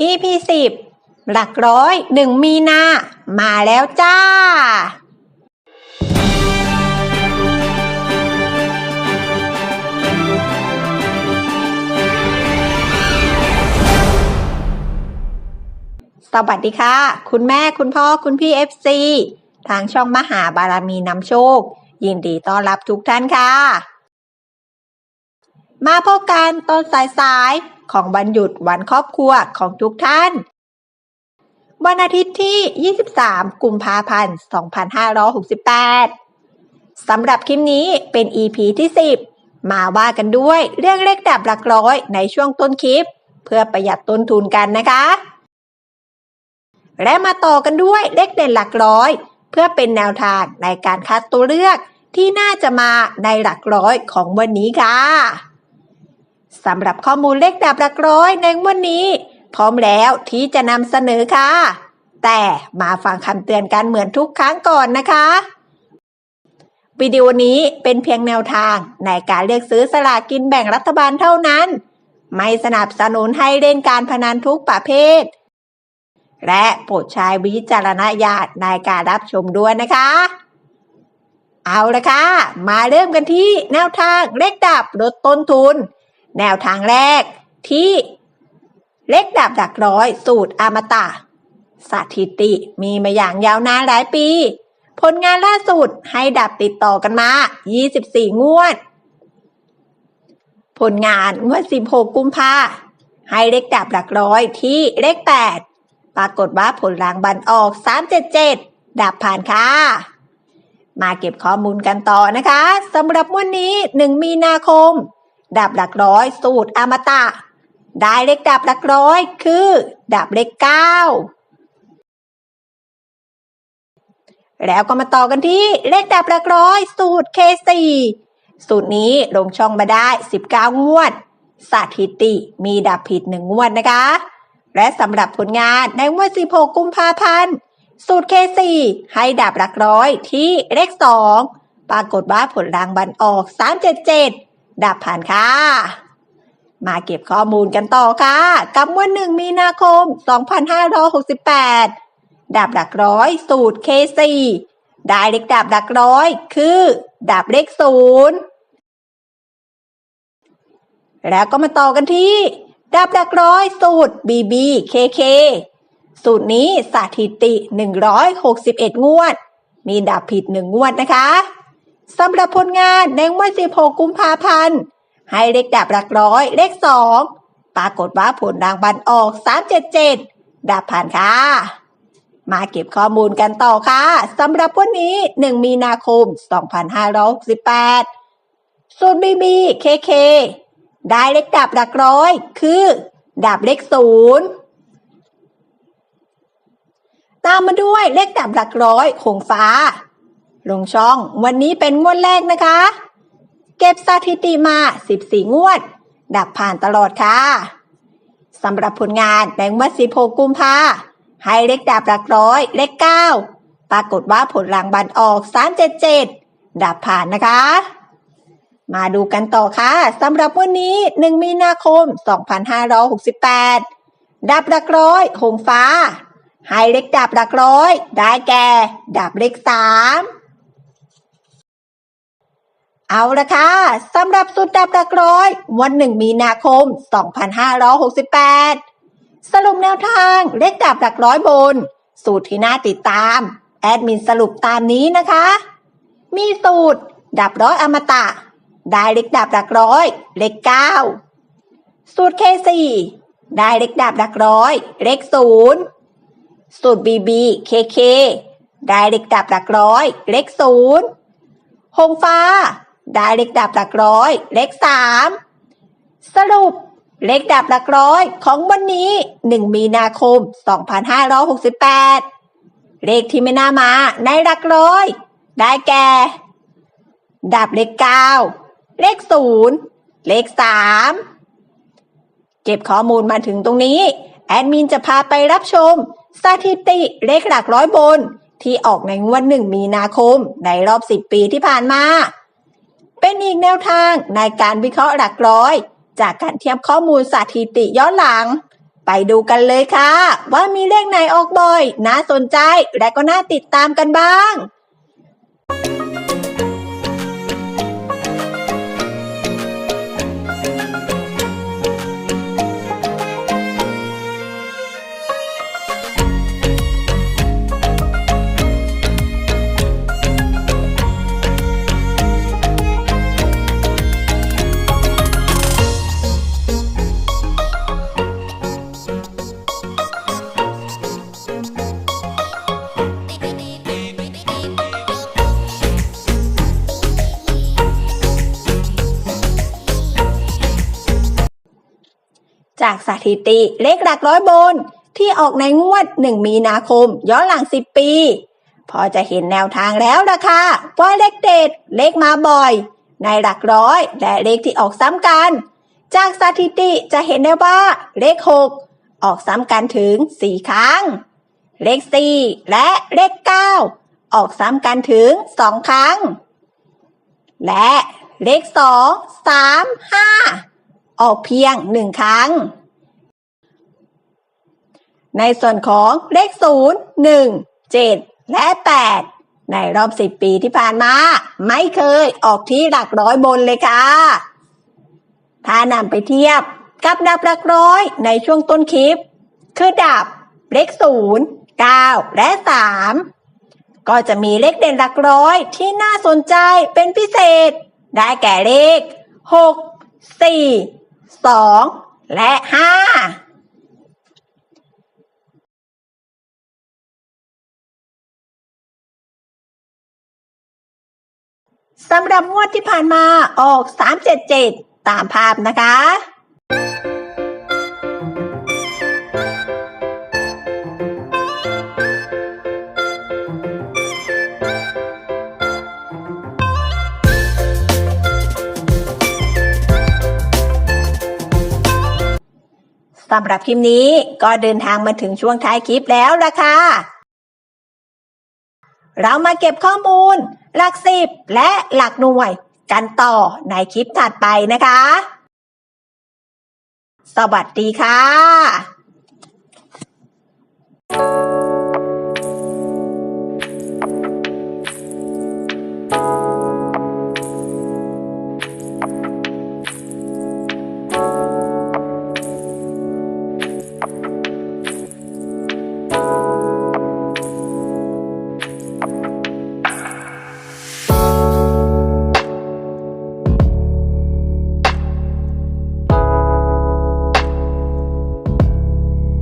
EP สิบหลักร้อยหนึ่งมีนา มาแล้วจ้า สวัสดีค่ะ คุณแม่คุณพ่อคุณพี่ FC ทางช่องมหาบารมีนำโชค ยินดีต้อนรับทุกท่านค่ะ มาพบกันตอนสายๆ ของวันหยุดวันครอบครัวของทุกท่าน วันอาทิตย์ที่ 23 กุมภาพันธ์ 2568 สำหรับคลิปนี้เป็น EP ที่ 10 มาว่ากันด้วยเรื่องเลขดับหลักร้อยในช่วงต้นคลิป เพื่อประหยัดต้นทุนกันนะคะ และมาต่อกันด้วยเลขเด่นหลักร้อย เพื่อเป็นแนวทางในการคัดตัวเลือกที่น่าจะมาในหลักร้อยของวันนี้ค่ะ สำหรับข้อมูลเลขดับหลักร้อยในวันนี้ พร้อมแล้วที่จะนำเสนอค่ะ แต่มาฟังคำเตือนกันเหมือนทุกครั้งก่อนนะคะวิดีโอนี้เป็นเพียงแนวทางในการเลือกซื้อสลากกินแบ่งรัฐบาลเท่านั้น ไม่สนับสนุนให้เล่นการพนันทุกประเภท และโปรดใช้วิจารณญาณในการรับชมด้วยนะคะ เอาละค่ะ มาเริ่มกันที่แนวทางเลขดับลดต้นทุน แนวทางแรกที่เลขดับหลักร้อย สูตรอมตะสถิติมีมาอย่างยาวนานหลายปี ผลงานล่าสุดให้ดับติดต่อกันมา 24 งวด ผลงานงวด 16 กุมภาให้เลขดับหลักร้อยที่เลข 8 ปรากฏว่าผลรางบัลออก 377 ดับผ่านค่ะ มาเก็บข้อมูลกันต่อนะคะสำหรับวันนี้ 1 มีนาคม ดับหลักร้อย สูตรอมตะ ได้เลขดับหลักร้อยคือดับเลข9แล้วก็มาต่อกันที่เลขดับหลักร้อย สูตร K4 สูตรนี้ลงช่องมาได้ 19 งวด สถิติมีดับผิด 1 งวดนะคะ และสำหรับผลงานในงวด 16 กุมภาพันธ์ สูตร K4 ให้ดับหลักร้อยที่เลข 2 ปรากฏว่าผลรางบัลออก 377 ดับผ่านค่ะ มาเก็บข้อมูลกันต่อค่ะ กับวันหนึ่งมีนาคม 2568 ดับหลักร้อยสูตร K4 ได้เลขดับหลักร้อยคือ ดับเลขศูนย์แล้วก็มาต่อกันที่ ดับหลักร้อยสูตร BB KK สูตรนี้สถิติ 161 งวด มีดับผิด 1 งวดนะคะ สำหรับผลงานในงวัน 16 กุมภาพันธ์ ให้เลขดับหลักร้อย เลข 2 ปรากฏว่าผลรางวัลออก 377 ดับผ่านค่ะ มาเก็บข้อมูลกันต่อค่ะสำหรับวันนี้ 1 มีนาคม 2568ส่วน BB KK ได้เลขดับหลักร้อย คือ ดับเลขศูนย์ตามมาด้วยเลขดับหลักร้อยหงฟ้า ลงช่อง วันนี้เป็นงวดแรกนะคะ เก็บสถิติมา 14 งวด ดับผ่านตลอดค่ะสำหรับผลงานในงวด16 กุมภาให้เลขดับหลักร้อย เลข 9 ปรากฏว่าผลรางวัลออก 377 ดับผ่านนะคะ มาดูกันต่อค่ะสำหรับวันนี้ 1 มีนาคม 2568 ดับหลักร้อยหงฟ้าให้เลขดับหลักร้อย ได้แก่ ดับเลข3 เอาละค่ะสำหรับสุดดับหลักร้อย วันหนึ่งมีนาคม 2568 สรุปแนวทางเลขดับหลักร้อยบน สูตรที่น่าติดตาม แอดมินสรุปตามนี้นะคะ มีสูตร ดับร้อยอมตะ ได้เลขดับหลักร้อย เลข9สูตร K4 ได้เลขดับหลักร้อย เลข0สูตร BB KK ได้เลขดับหลักร้อย เลข0หงฟ้า ได้เลขดับหลักร้อย เลข3สรุปเลขดับหลักร้อยของวันนี้ 1 มีนาคม 2568 เลขที่ไม่น่ามาในหลักร้อย ได้แก่ ดับเลข9เลข0เลข3เก็บข้อมูลมาถึงตรงนี้ แอดมินจะพาไปรับชม สถิติเลขหลักร้อยบน ที่ออกในงวดหนึ่งมีนาคม ในรอบ 10 ปีที่ผ่านมา เป็นอีกแนวทางในการวิเคราะห์หลักร้อย จากการเทียบข้อมูลสถิติย้อนหลัง ไปดูกันเลยค่ะ ว่ามีเลขไหนออกบ่อย น่าสนใจและก็น่าติดตามกันบ้าง จากสถิติเลขหลักร้อยบน ที่ออกในงวด 1 มีนาคม ย้อนหลัง 10 ปี พอจะเห็นแนวทางแล้วล่ะค่ะว่าเลขเด็ดเลขมาบ่อย ในหลักร้อยและเลขที่ออกซ้ำกัน จากสถิติจะเห็นได้ว่าเลข 6 ออกซ้ำกันถึง 4 ครั้ง เลข 4 และเลข 9 ออกซ้ำกันถึง 2 ครั้ง และเลข 2 3 5 ออกเพียง1ครั้ง ในส่วนของเลข 0 1 7 และ 8 ในรอบ 10 ปีที่ผ่านมา ไม่เคยออกที่หลักร้อยบนเลยค่ะ ถ้านำไปเทียบกับดับหลักร้อยในช่วงต้นคลิป คือดับเลข 0 9 และ 3 ก็จะมีเลขเด่นหลักร้อยที่น่าสนใจเป็นพิเศษ ได้แก่เลข 6 4 สองและห้าสำหรับงวดที่ผ่านมาออก 377 ตามภาพนะคะ สำหรับคลิปนี้ก็เดินทางมาถึงช่วงท้ายคลิปแล้วล่ะค่ะ เรามาเก็บข้อมูล หลักสิบและหลักหน่วย กันต่อในคลิปถัดไปนะคะ สวัสดีค่ะ